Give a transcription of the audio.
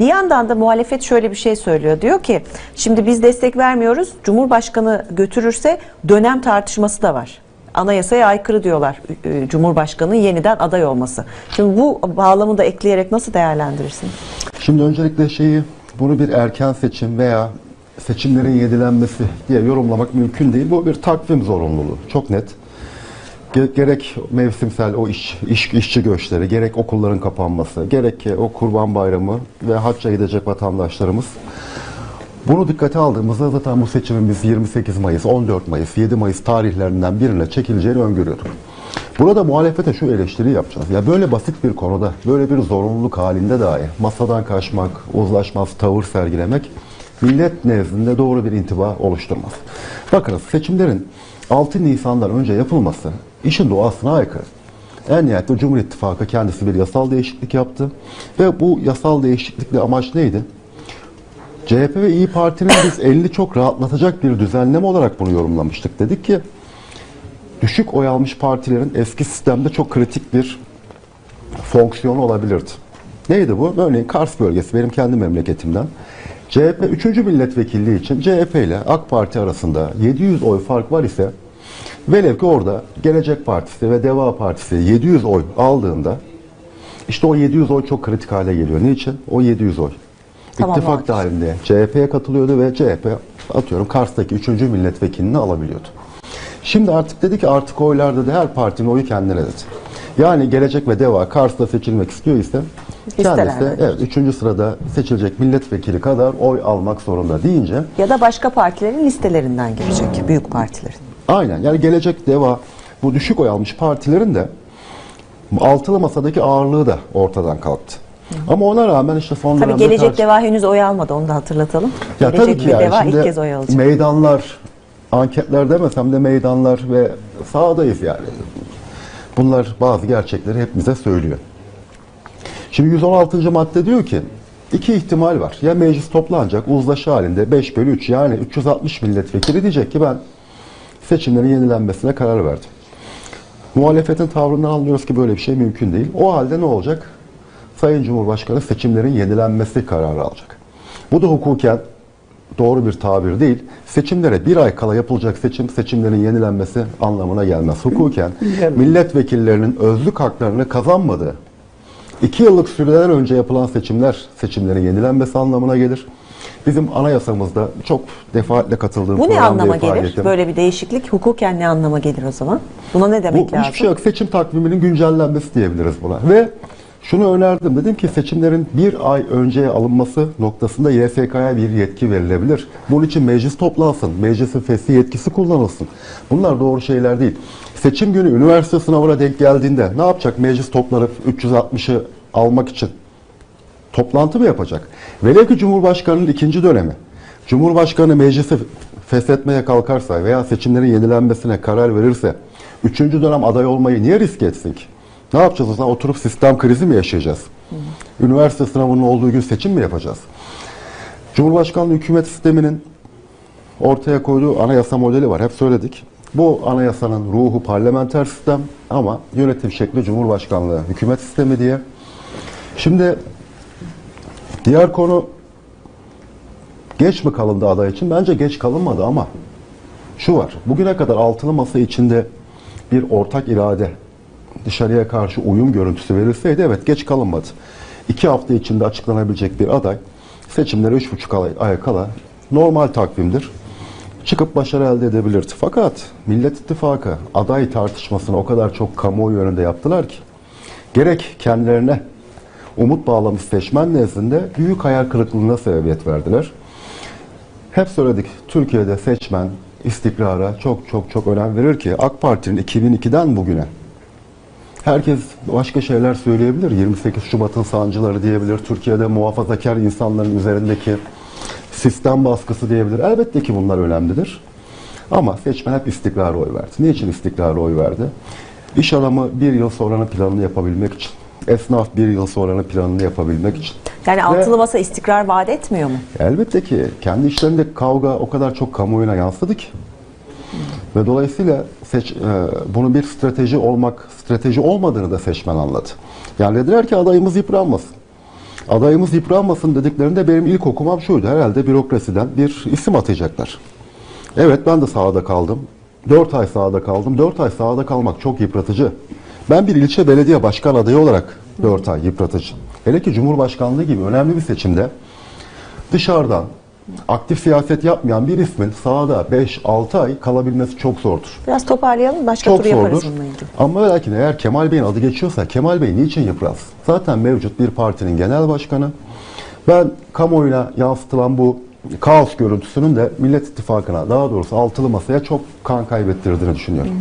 Bir yandan da muhalefet şöyle bir şey söylüyor. Diyor ki şimdi biz destek vermiyoruz. Cumhurbaşkanı götürürse dönem tartışması da var. Anayasaya aykırı diyorlar Cumhurbaşkanı'nın yeniden aday olması. Şimdi bu bağlamı da ekleyerek nasıl değerlendirirsin? Şimdi öncelikle şeyi bunu bir erken seçim veya seçimlerin yedilenmesi diye yorumlamak mümkün değil. Bu bir takvim zorunluluğu. Çok net. Ge- Gerek mevsimsel o iş, iş işçi göçleri, gerek okulların kapanması, gerek o Kurban Bayramı ve hacca gidecek vatandaşlarımız bunu dikkate aldığımızda zaten bu seçimimiz 28 Mayıs, 14 Mayıs, 7 Mayıs tarihlerinden birine çekileceğini öngörüyorduk. Burada muhalefete şu eleştiri yapacağız. Ya böyle basit bir konuda, böyle bir zorunluluk halinde dahi masadan kaçmak, uzlaşmaz tavır sergilemek millet nezdinde doğru bir intiba oluşturmaz. Bakınız seçimlerin 6 Nisan'dan önce yapılması işin doğasına aykırı. En nihayetinde Cumhur İttifakı kendisi bir yasal değişiklik yaptı. Ve bu yasal değişiklikle amaç neydi? CHP ve İyi Parti'nin biz elini çok rahatlatacak bir düzenleme olarak bunu yorumlamıştık. Dedik ki düşük oy almış partilerin eski sistemde çok kritik bir fonksiyonu olabilirdi. Neydi bu? Örneğin Kars bölgesi benim kendi memleketimden. CHP 3. milletvekilliği için CHP ile AK Parti arasında 700 oy fark var ise velev ki orada Gelecek Partisi ve Deva Partisi 700 oy aldığında işte o 700 oy çok kritik hale geliyor. Niçin? O 700 oy. Tamam, İttifak dahilinde CHP'ye katılıyordu ve CHP atıyorum Kars'taki 3. milletvekilini alabiliyordu. Şimdi artık dedi ki artık oylarda da her partinin oyu kendine dedi. Yani Gelecek ve Deva Kars'ta seçilmek istiyor ise kendisi Listelerden. evet 3. sırada seçilecek milletvekili kadar oy almak zorunda deyince Ya da başka partilerin listelerinden girecek, büyük partilerin. Aynen yani Gelecek Deva bu düşük oy almış partilerin de altılı masadaki ağırlığı da ortadan kalktı. Ama ona rağmen işte son Tabii dönemde Gelecek tartış- Deva henüz oy almadı, onu da hatırlatalım. Ya Gelecek tabii ki yani Deva şimdi ilk kez oy alacak. meydanlar, anketler demesem de meydanlar ve sahadayız yani. Bunlar bazı gerçekleri hepimize söylüyor. Şimdi 116. madde diyor ki iki ihtimal var. Ya meclis toplanacak uzlaşı halinde 5 bölü 3 yani 360 milletvekili diyecek ki ben seçimlerin yenilenmesine karar verdim. Muhalefetin tavrından anlıyoruz ki böyle bir şey mümkün değil. O halde ne olacak? Sayın Cumhurbaşkanı seçimlerin yenilenmesi kararı alacak. Bu da hukuken doğru bir tabir değil. Seçimlere bir ay kala yapılacak seçim, seçimlerin yenilenmesi anlamına gelmez. Hukuken milletvekillerinin özlük haklarını kazanmadığı, iki yıllık süreden önce yapılan seçimler, seçimlerin yenilenmesi anlamına gelir. Bizim anayasamızda çok defaatle katıldığım Bu ne anlama gelir? faaliyetim. Böyle bir değişiklik hukuken ne anlama gelir o zaman? Buna ne demek Bu lazım? hiçbir şey yok. Seçim takviminin güncellenmesi diyebiliriz buna. Ve şunu önerdim. Dedim ki seçimlerin bir ay önceye alınması noktasında YSK'ya bir yetki verilebilir. Bunun için meclis toplansın. Meclisin fesli yetkisi kullanılsın. Bunlar doğru şeyler değil. Seçim günü üniversite sınavına denk geldiğinde ne yapacak? Meclis toplanıp 360'ı almak için toplantı mı yapacak? Velev ki Cumhurbaşkanı'nın ikinci dönemi. Cumhurbaşkanı meclisi feshetmeye kalkarsa veya seçimlerin yenilenmesine karar verirse üçüncü dönem aday olmayı niye risk etsin ki? Ne yapacağız o zaman? Oturup sistem krizi mi yaşayacağız? Üniversite sınavının olduğu gün seçim mi yapacağız? Cumhurbaşkanlığı hükümet sisteminin ortaya koyduğu anayasa modeli var. Hep söyledik. Bu anayasanın ruhu parlamenter sistem ama yönetim şekli Cumhurbaşkanlığı hükümet sistemi diye. Şimdi diğer konu geç mi kalındı aday için? Bence geç kalınmadı ama şu var. Bugüne kadar altılı masa içinde bir ortak irade dışarıya karşı uyum görüntüsü verilseydi evet geç kalınmadı. İki hafta içinde açıklanabilecek bir aday seçimlere üç buçuk ay, ay kala normal takvimdir. Çıkıp başarı elde edebilirdi. Fakat Millet İttifakı aday tartışmasını o kadar çok kamuoyu önünde yaptılar ki gerek kendilerine umut bağlamış seçmen nezdinde büyük hayal kırıklığına sebebiyet verdiler. Hep söyledik Türkiye'de seçmen istikrara çok çok çok önem verir ki AK Parti'nin 2002'den bugüne herkes başka şeyler söyleyebilir. 28 Şubat'ın sancıları diyebilir. Türkiye'de muhafazakar insanların üzerindeki sistem baskısı diyebilir. Elbette ki bunlar önemlidir. Ama seçmen hep istikrara oy verdi. Niçin istikrara oy verdi? İş adamı bir yıl sonranın planını yapabilmek için. Esnaf bir yıl sonranın planını yapabilmek için. Yani Ve- altılı masa istikrar vaat etmiyor mu? Elbette ki kendi işlerindeki kavga o kadar çok kamuoyuna yansıdı ki. Ve dolayısıyla seç, e, bunu bir strateji olmak, strateji olmadığını da seçmen anladı. Yani dediler ki adayımız yıpranmasın. Adayımız yıpranmasın dediklerinde benim ilk okumam şuydu. Herhalde bürokrasiden bir isim atacaklar. Evet ben de sahada kaldım. 4 ay sahada kaldım. 4 ay sahada kalmak çok yıpratıcı. Ben bir ilçe belediye başkan adayı olarak 4 ay yıpratıcı. Hele ki Cumhurbaşkanlığı gibi önemli bir seçimde dışarıdan aktif siyaset yapmayan bir ismin sahada 5-6 ay kalabilmesi çok zordur. Biraz toparlayalım. Başka Çok tur yaparız zordur. bununla ilgili. Ama lakin eğer Kemal Bey'in adı geçiyorsa Kemal Bey niçin yıpratsın? Zaten mevcut bir partinin genel başkanı. Ben kamuoyuna yansıtılan bu kaos görüntüsünün de Millet İttifakı'na daha doğrusu altılı masaya çok kan kaybettirdiğini düşünüyorum.